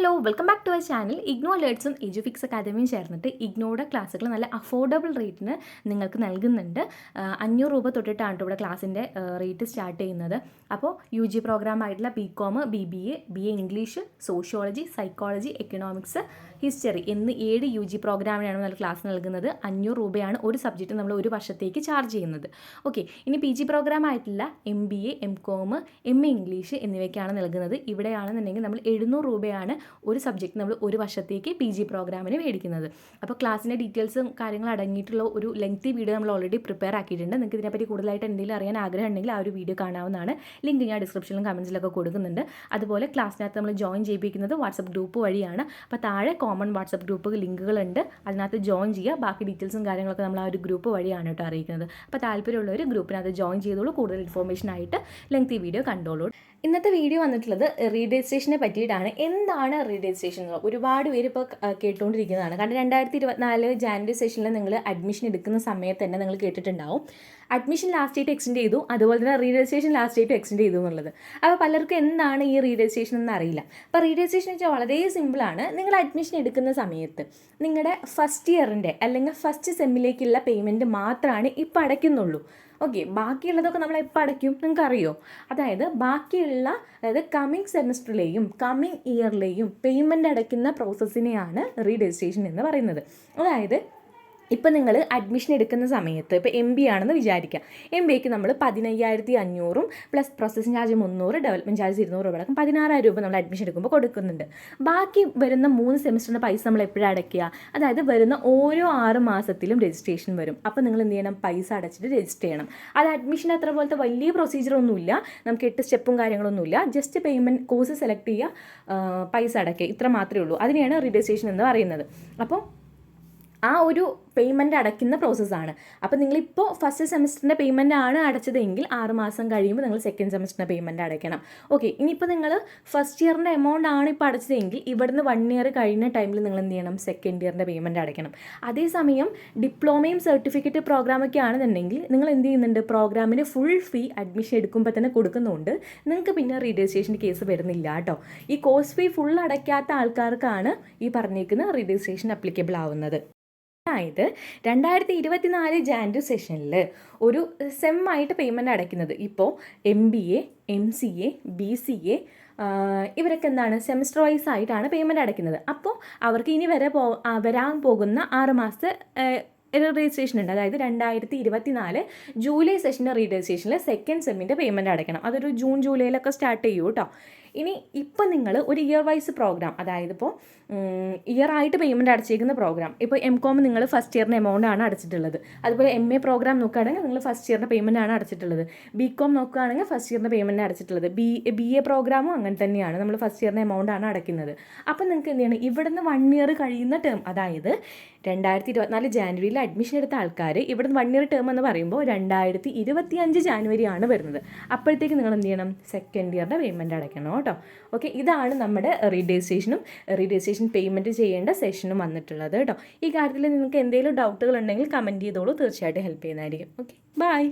Hello welcome back to our channel IGNOU അലേർട്സും Edufix അക്കാദമിയും ചേർന്നിട്ട് ഇഗ്നോയുടെ ക്ലാസ്സുകൾ നല്ല അഫോർഡബിൾ റേറ്റിന് നിങ്ങൾക്ക് നൽകുന്നുണ്ട്. അഞ്ഞൂറ് രൂപ തൊട്ടിട്ടാണ് ട്ടോ ഇവിടെ ക്ലാസ്സിന്റെ റേറ്റ് സ്റ്റാർട്ട് ചെയ്യുന്നത്. അപ്പോൾ യു ജി പ്രോഗ്രാം ആയിട്ടുള്ള B Com B B A B A English sociology psychology economics history എന്ന് ഏഴ് യു ജി പ്രോഗ്രാമിനാണ് നമ്മൾ ക്ലാസ് നൽകുന്നത്. അഞ്ഞൂറ് രൂപയാണ് ഒരു സബ്ജക്റ്റ് നമ്മൾ ഒരു വർഷത്തേക്ക് ചാർജ് ചെയ്യുന്നത്. ഓക്കെ ഇനി പി ജി പ്രോഗ്രാം ആയിട്ടുള്ള M B A M Com M A English എന്നിവയ്ക്കാണ് നൽകുന്നത്. ഇവിടെയാണെന്നുണ്ടെങ്കിൽ നമ്മൾ എഴുന്നൂറ് രൂപയാണ് ഒരു സബ്ജക്റ്റ് നമ്മൾ ഒരു വർഷത്തേക്ക് പി ജി പ്രോഗ്രാമിന് മേടിക്കുന്നത്. അപ്പോൾ ക്ലാസ്സിന്റെ ഡീറ്റെയിൽസും കാര്യങ്ങളും അടങ്ങിയിട്ടുള്ള ഒരു ലെങ്തി വീഡിയോ നമ്മൾ ഓൾറെഡി പ്രിപ്പയർ ആക്കിയിട്ടുണ്ട്. നിങ്ങൾക്ക് ഇതിനെപ്പറ്റി കൂടുതലായിട്ട് എന്തെങ്കിലും അറിയാൻ ആഗ്രഹം ഉണ്ടെങ്കിൽ ആ ഒരു വീഡിയോ കാണാവുന്നതാണ്. ലിങ്ക് ഞാൻ ഡിസ്ക്രിപ്ഷനിലും കമൻസിലൊക്കെ കൊടുക്കുന്നുണ്ട്. അതുപോലെ ക്ലാസ്സിനകത്ത് നമ്മൾ ജോയിൻ ചെയ്യിപ്പിക്കുന്നത് വാട്സപ്പ് ഗ്രൂപ്പ് വഴിയാണ്. അപ്പോൾ താഴെ കോമൺ വാട്സപ്പ് ഗ്രൂപ്പ് ലിങ്കുകളുണ്ട് അതിനകത്ത് ജോയിൻ ചെയ്യുക. ബാക്കി ഡീറ്റെയിൽസും കാര്യങ്ങളൊക്കെ നമ്മൾ ആ ഒരു ഗ്രൂപ്പ് വഴിയാണ് കേട്ടോ അറിയിക്കുന്നത്. അപ്പോൾ താല്പര്യമുള്ളവർ ഗ്രൂപ്പിനകത്ത് ജോയിൻ ചെയ്തോളൂ. കൂടുതൽ ഇൻഫോർമേഷൻ ആയിട്ട് ലെങ്തി വീഡിയോ കണ്ടോളൂ. ഇന്നത്തെ വീഡിയോ വന്നിട്ടുള്ളത് റീഡേജിസ്ട്രേഷനെ പറ്റിയിട്ടാണ്. എന്താണ് റീഡേജിസ്ട്രേഷൻ ഒരുപാട് പേര് ഇപ്പോൾ കേട്ടുകൊണ്ടിരിക്കുന്നതാണ് കാരണം രണ്ടായിരത്തി ഇരുപത്തിനാല് ജാനുവരി സെഷനിൽ നിങ്ങൾ അഡ്മിഷൻ എടുക്കുന്ന സമയത്ത് തന്നെ നിങ്ങൾ കേട്ടിട്ടുണ്ടാവും. അഡ്മിഷൻ ലാസ്റ്റ് ഡേറ്റ് എക്സ്റ്റെൻഡ് ചെയ്തു. അതുപോലെ തന്നെ റീഡേജിസ്ട്രേഷൻ ലാസ്റ്റ് ഡേറ്റ് എക്സ്റ്റെൻഡ് ചെയ്തു എന്നുള്ളത്. അപ്പോൾ പലർക്കും എന്താണ് ഈ റീഡേജിസ്ട്രേഷൻ എന്ന് അറിയില്ല അപ്പോൾ റീഡേജിസ്ട്രേഷൻ വെച്ചാൽ വളരെ സിമ്പിളാണ് നിങ്ങൾ അഡ്മിഷൻ എടുക്കുന്ന സമയത്ത് നിങ്ങളുടെ ഫസ്റ്റ് ഇയറിന്റെ അല്ലെങ്കിൽ ഫസ്റ്റ് സെമ്മിലേക്കുള്ള പേയ്മെന്റ് മാത്രമാണ് ഇപ്പോൾ അടയ്ക്കുന്നുള്ളൂ. ഓക്കെ ബാക്കിയുള്ളതൊക്കെ നമ്മൾ എപ്പോൾ അടയ്ക്കും? നിങ്ങൾക്ക് അറിയോ അതായത് ബാക്കിയുള്ള അതായത് കമ്മിങ് സെമിസ്റ്ററിലെയും കമ്മിങ് ഇയറിലെയും പേയ്മെന്റ് അടയ്ക്കുന്ന പ്രോസസ്സിനെയാണ് റീ രജിസ്ട്രേഷൻ എന്ന് പറയുന്നത്. അതായത് ഇപ്പം നിങ്ങൾ അഡ്മിഷൻ എടുക്കുന്ന സമയത്ത് ഇപ്പോൾ എം ബി ആണെന്ന് വിചാരിക്കുക എം ബിക്ക് നമ്മൾ പതിനയ്യായിരത്തി അഞ്ഞൂറും പ്ലസ് പ്രോസസ്സിംഗ് ചാർജ് മുന്നൂറ് ഡെവലപ്മെന്റ് ചാർജ് ഇരുന്നൂറ് രൂപ അടക്കം പതിനാറായിരം രൂപ നമ്മൾ അഡ്മിഷൻ എടുക്കുമ്പോൾ കൊടുക്കുന്നുണ്ട്. ബാക്കി വരുന്ന മൂന്ന് സെമിസ്റ്ററിന്റെ പൈസ നമ്മൾ എപ്പോഴാണ് അടയ്ക്കുക അതായത് വരുന്ന ഓരോ ആറ് മാസത്തിലും രജിസ്ട്രേഷൻ വരും. അപ്പോൾ നിങ്ങൾ എന്ത് ചെയ്യണം? പൈസ അടച്ചിട്ട് രജിസ്റ്റർ ചെയ്യണം. അത് അഡ്മിഷൻ അത്ര പോലത്തെ വലിയ പ്രൊസീജിയറൊന്നുമില്ല നമുക്ക് എട്ട് സ്റ്റെപ്പും കാര്യങ്ങളൊന്നുമില്ല. ജസ്റ്റ് പേയ്മെന്റ് കോഴ്സ് സെലക്ട് ചെയ്യുക പൈസ അടയ്ക്കുക ഇത്ര മാത്രമേ ഉള്ളൂ. അതിനെയാണ് രജിസ്ട്രേഷൻ എന്ന് പറയുന്നത്. അപ്പോൾ ആ ഒരു പേയ്മെന്റ് അടയ്ക്കുന്ന പ്രോസസ്സാണ് അപ്പോൾ നിങ്ങളിപ്പോൾ ഫസ്റ്റ് സെമിസ്റ്ററിന്റെ പേയ്മെന്റ് ആണ് അടച്ചതെങ്കിൽ ആറ് മാസം കഴിയുമ്പോൾ നിങ്ങൾ സെക്കൻഡ് സെമിസ്റ്ററിന്റെ പേയ്മെന്റ് അടയ്ക്കണം. ഓക്കെ ഇനിയിപ്പോൾ നിങ്ങൾ ഫസ്റ്റ് ഇയറിന്റെ എമൗണ്ട് ആണ് ഇപ്പോൾ അടച്ചതെങ്കിൽ ഇവിടുന്ന് വൺ ഇയർ കഴിഞ്ഞ ടൈമിൽ നിങ്ങൾ എന്ത് ചെയ്യണം? സെക്കൻഡ് ഇയറിന്റെ പേയ്മെന്റ് അടയ്ക്കണം. അതേസമയം ഡിപ്ലോമയും സർട്ടിഫിക്കറ്റ് പ്രോഗ്രാമൊക്കെ ആണെന്നുണ്ടെങ്കിൽ നിങ്ങൾ എന്ത് ചെയ്യുന്നുണ്ട്? പ്രോഗ്രാമിന് ഫുൾ ഫീ അഡ്മിഷൻ എടുക്കുമ്പോൾ തന്നെ കൊടുക്കുന്നുണ്ട്. നിങ്ങൾക്ക് പിന്നെ റീഡേജിസ്ട്രേഷൻ കേസ് വരുന്നില്ല കേട്ടോ ഈ കോഴ്സ് ഫീ ഫുൾ അടയ്ക്കാത്ത ആൾക്കാർക്കാണ് ഈ പറഞ്ഞേക്കുന്ന റീഡേജിസ്ട്രേഷൻ അപ്ലിക്കബിൾ ആവുന്നത്. അതായത് രണ്ടായിരത്തി ഇരുപത്തിനാല് ജാൻഡു സെഷനിൽ ഒരു സെം ആയിട്ട് പേയ്മെന്റ് അടയ്ക്കുന്നത്. ഇപ്പോൾ M B A M C A B C A ഇവരൊക്കെ എന്താണ് സെമിസ്റ്റർ വൈസ് ആയിട്ടാണ് പേയ്മെന്റ് അടയ്ക്കുന്നത്. അപ്പോൾ അവർക്ക് ഇനി വരെ പോ വരാൻ പോകുന്ന ആറ് മാസത്തെ രജിസ്ട്രേഷൻ ഉണ്ട്. അതായത് രണ്ടായിരത്തി ഇരുപത്തിനാല് ജൂലൈ സെഷന്റെ റീ രജിസ്ട്രേഷനിൽ സെക്കൻഡ് സെമ്മിന്റെ പേയ്മെന്റ് അടയ്ക്കണം. അതൊരു ജൂൺ ജൂലൈയിലൊക്കെ സ്റ്റാർട്ട് ചെയ്യൂ കേട്ടോ ഇനി ഇപ്പം നിങ്ങൾ ഒരു ഇയർ വൈസ് പ്രോഗ്രാം അതായത് ഇപ്പോൾ ഇയർ ആയിട്ട് പേയ്മെന്റ് അടച്ചേക്കുന്ന പ്രോഗ്രാം ഇപ്പോൾ എം കോം നിങ്ങൾ ഫസ്റ്റ് ഇയറിന്റെ എമൗണ്ട് ആണ് അടച്ചിട്ടുള്ളത്. അതുപോലെ എം എ പ്രോഗ്രാം നോക്കുകയാണെങ്കിൽ നിങ്ങൾ ഫസ്റ്റ് ഇയറിന്റെ പേയ്മെന്റ് ആണ് അടച്ചിട്ടുള്ളത്. ബി കോം നോക്കുകയാണെങ്കിൽ ഫസ്റ്റ് ഇയറിന്റെ പേയ്മെന്റ് അടച്ചിട്ടുള്ളത്. ബി ബി എ പ്രോഗ്രാമും അങ്ങനെ തന്നെയാണ്. നമ്മൾ ഫസ്റ്റ് ഇയറിന്റെ എമൗണ്ട് ആണ് അടയ്ക്കുന്നത്. അപ്പം നിങ്ങൾക്ക് എന്ത് ചെയ്യണം? ഇവിടുന്ന് വൺ ഇയർ കഴിയുന്ന ടേം അതായത് രണ്ടായിരത്തി ഇരുപത്തിനാല് ജാനുവരിയിൽ അഡ്മിഷൻ എടുത്ത ആൾക്കാർ ഇവിടുന്ന് വൺ ഇയർ ടേം എന്ന് പറയുമ്പോൾ രണ്ടായിരത്തി ഇരുപത്തി അഞ്ച് ജാനുവരി ആണ് വരുന്നത്. അപ്പോഴത്തേക്ക് നിങ്ങൾ എന്ത് ചെയ്യണം? സെക്കൻഡ് ഇയറിന്റെ പേയ്മെന്റ് അടയ്ക്കണം. കേട്ടോ. ഓക്കെ ഇതാണ് നമ്മുടെ റീഡിജിസ്ട്രേഷനും റീഡിജിസ്ട്രേഷൻ പേയ്മെന്റ് ചെയ്യേണ്ട സെഷനും വന്നിട്ടുള്ളത് കേട്ടോ. ഈ കാര്യത്തിൽ നിങ്ങൾക്ക് എന്തെങ്കിലും ഡൗട്ടുകൾ ഉണ്ടെങ്കിൽ കമന്റ് ചെയ്തോളൂ. തീർച്ചയായിട്ടും ഹെൽപ്പ് ചെയ്യുന്നതായിരിക്കും. Okay bye